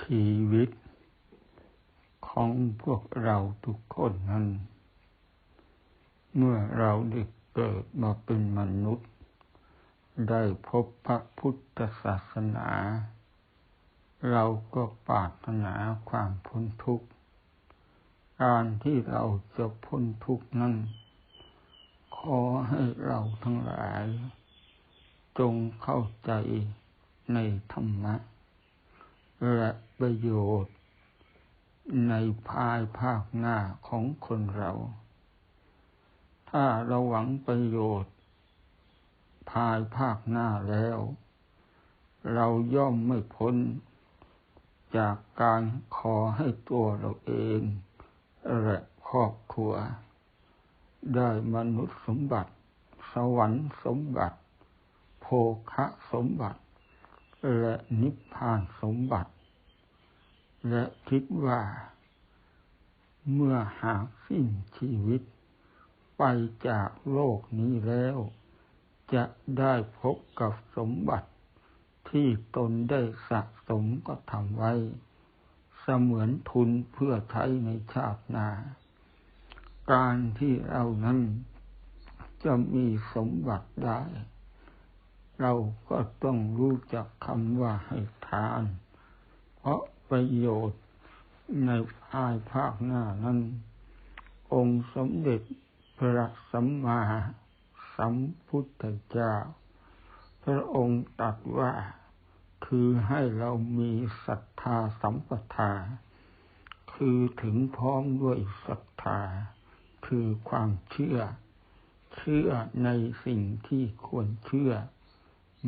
ชีวิตของพวกเราทุกคนนั้น เมื่อเราได้เกิดมาเป็นมนุษย์ ได้พบพระพุทธศาสนา เราก็ปรารถนาความพ้นทุกข์ การที่เราจะพ้นทุกข์นั้น ขอให้เราทั้งหลาย จงเข้าใจในธรรมะ และประโยชน์ ในภายภาคหน้าของคนเรา ถ้าเราหวังประโยชน์ ภายภาคหน้าแล้ว เราย่อมไม่พ้น จากการขอให้ตัวเราเอง และครอบครัว ได้มนุษย์สมบัติ สวรรค์สมบัติ โภคะสมบัติ และนิพพานสมบัติ และคิดว่า เมื่อหากสิ้นชีวิต ไปจากโลกนี้แล้ว จะได้พบกับสมบัติ ที่ตนได้สะสมก็ทำไว้ เสมือนทุนเพื่อใช้ในชาติหน้า การที่เรานั้นจะมีสมบัติได้ เราก็ต้องรู้จักคำว่าให้ทาน เพราะประโยชน์ในภายภาคหน้านั้น องค์สมเด็จพระสัมมาสัมพุทธเจ้า พระองค์ตรัสว่าคือให้เรามีศรัทธาสัมปทา คือถึงพร้อมด้วยศรัทธา คือความเชื่อ เชื่อในสิ่งที่ควรเชื่อ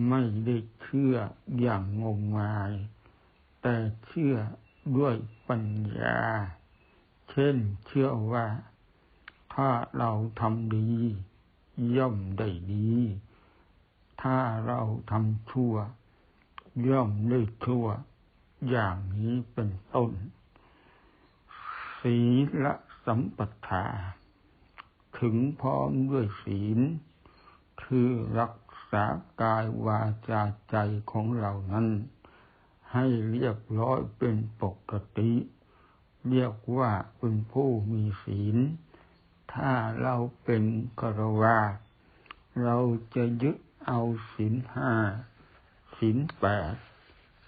ไม่ได้เชื่ออย่างงมงาย แต่เชื่อด้วยปัญญา เช่นเชื่อว่า ถ้าเราทำดี ย่อมได้ดี ถ้าเราทำชั่ว ย่อมได้ชั่ว อย่างนี้เป็นต้น ศีลสัมปทา ถึงพร้อมด้วยศีล คือรัก ษากายวาจาใจของเรานั้น ให้เรียบร้อยเป็นปกติ เรียกว่าเป็นผู้มีศีล ถ้าเราเป็นกรวาเราจะยึดเอาศีลห้าศีลแปด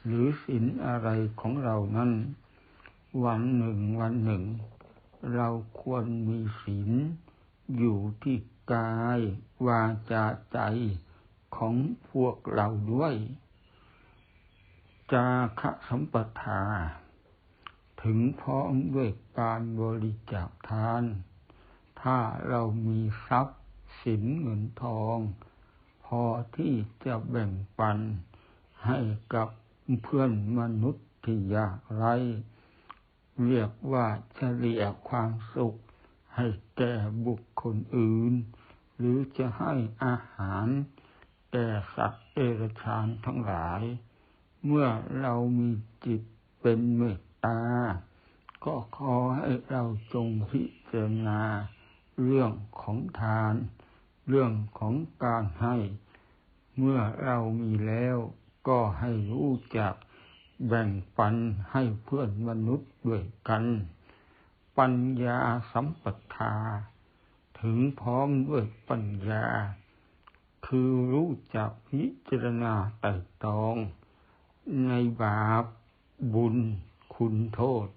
หรือศีลอะไรของเรานั้น วันหนึ่งวันหนึ่ง เราควรมีศีลอยู่ที่กายวาจาใจ ของพวกเราด้วย จาคะสัมปทา ถึงพร้อมด้วยการบริจาคทาน ถ้าเรามีทรัพย์สินเงินทอง พอที่จะแบ่งปันให้กับเพื่อนมนุษย์ที่ยากไร้เรียกว่าเฉลี่ยความสุขให้แก่บุคคลอื่น หรือจะให้อาหาร ก่สัตว์เอรชานทั้งหลาย เมื่อเรามีจิตเป็นเมตตา ก็ขอให้เราจงพิจารณา เรื่องของทาน เรื่องของการให้ เมื่อเรามีแล้วก็ให้รู้จักแบ่งปันให้เพื่อนมนุษย์ด้วยกัน ปัญญาสัมปทา ถึงพร้อมด้วยปัญญา คือรู้จักพิจารณาไต่ตอง ในบาปบุญคุณโทษ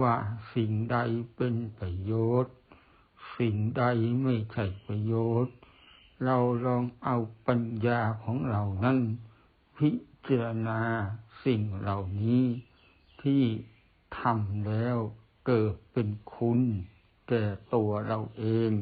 ว่าสิ่งใดเป็นประโยชน์ สิ่งใดไม่ใช่ประโยชน์ เราลองเอาปัญญาของเรานั้นพิจารณาสิ่งเหล่านี้ที่ทำแล้วเกิดเป็นคุณแก่ตัวเราเอง